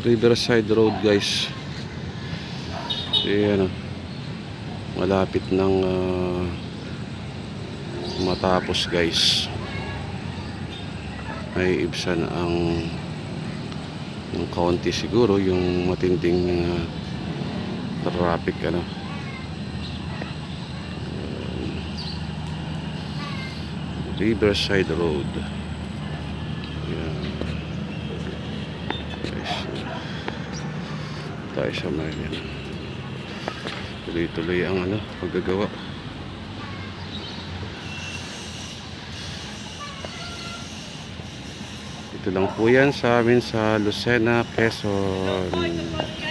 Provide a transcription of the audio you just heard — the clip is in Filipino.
Riverside Road guys. Ayan oh. Malapit ng ah, matapos guys. May ibsan ang ng kaunti siguro yung matinding ah, traffic ano. Riverside Road. Ayan. Tayo sa may yan. Tuloy-tuloy ang ano, paggagawa. Ito lang po yan sa amin sa Lucena, Quezon.